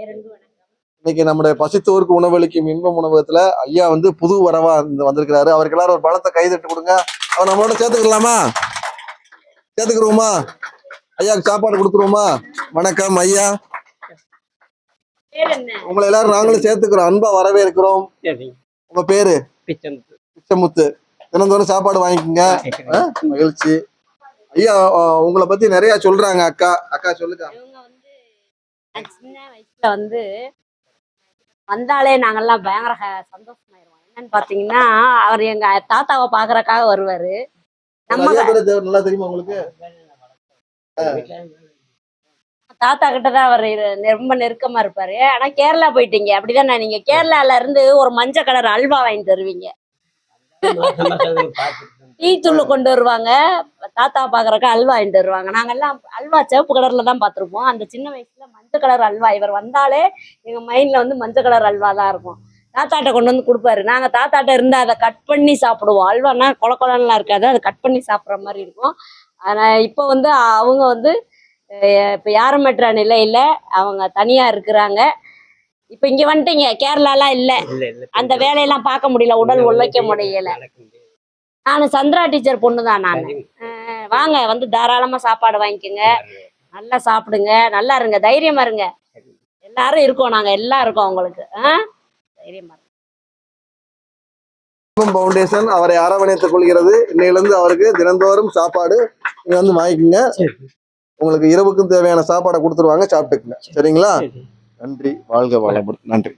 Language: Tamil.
இன்னைக்கு நம்முடைய பசித்தோருக்கு உணவளிக்கும் இன்பம் உணவகத்துல ஐயா வந்து புது வரவா இந்த வந்திருக்கிறாரு. அவருக்கு எல்லாரும் ஒரு பழத்தை கைதட்டு கொடுங்க. அவர் நம்மளோட சேர்த்துக்கலாமா? சேர்த்துக்கிறோமா? ஐயாக்கு சாப்பாடு கொடுத்துருவோமா? வணக்கம் ஐயா. பேர் என்ன? உங்களை எல்லாரும் நாங்களும் சேர்த்துக்கிறோம். அன்பா வரவேற்கிறோம். சரி. உங்க பேரு? பிச்சமுத்து. பிச்சமுத்து. தினந்தோறும் சாப்பாடு வாங்கிக்கோங்க. மகிழ்ச்சி. ஐயா உங்களை பத்தி நிறைய சொல்றாங்க அக்கா. அக்கா சொல்லுங்க. நான் சின்ன வயசுல வந்து வந்தாலே நாங்கெல்லாம் பயங்கர சந்தோஷமாயிருவோம். என்னன்னு பாத்தீங்கன்னா அவர் எங்க தாத்தாவை பாக்குறக்காக வருவாரு. நம்ம நல்லா தெரியுமா உங்களுக்கு? தாத்தா கிட்ட தான் அவர் ரொம்ப நெருக்கமா இருப்பாரு. ஆனா கேரளா போயிட்டீங்க. அப்படிதானே நீங்க கேரளால இருந்து ஒரு மஞ்சள் கலர் அல்வா வாங்கி தருவீங்க. டீ தூள் கொண்டு வருவாங்க. தாத்தா பாக்குறக்க அல்வா வாங்கிட்டு வருவாங்க. நாங்கெல்லாம் அல்வா சிவப்பு கலர்ல தான் பார்த்துருப்போம் அந்த சின்ன வயசுல மஞ்சள் கலர் அல்வா இவர் வந்தாலே எங்க மைண்ட்ல வந்து மஞ்சள் கலர் அல்வா தான் இருக்கும். தாத்தாட்ட கொண்டு வந்து கொடுப்பாரு. நாங்க தாத்தாட்ட இருந்து அதை கட் பண்ணி சாப்பிடுவோம். அல்வானா கொல கொலன்லாம் இருக்காது. அதை கட் பண்ணி சாப்பிட்ற மாதிரி இருக்கும். ஆனா இப்போ வந்து அவங்க வந்து அஹ், இப்ப யாரமற்ற நிலையில அவங்க தனியா இருக்கிறாங்க. இப்ப இங்க வந்துட்டீங்க கேரளாலாம் இல்ல. அந்த வேலையெல்லாம் பார்க்க முடியல உடல் உழைக்க முடியல. நான் சந்திரா டீச்சர் பொண்ணு தான் நான். வாங்க வந்து தாராளமா சாப்பாடு வாங்கிக்கோங்க. நல்லா சாப்பிடுங்க நல்லா இருங்க தைரியமா இருங்க. எல்லாரும் இருக்கோம் நாங்க எல்லாம் இருக்கோம் உங்களுக்கு தைரியமா பவுண்டேஷன் அவரை அரவணைத்துக் கொள்கிறது. இன்னையிலிருந்து அவருக்கு தினந்தோறும் சாப்பாடு நீங்க வந்து வாங்கிக்கோங்க. உங்களுக்கு இரவுக்கும் தேவையான சாப்பாடை கொடுத்துருவாங்க சாப்பிட்டுக்குங்க. சரிங்களா? நன்றி. வாழ்க வளமுடன். நன்றி.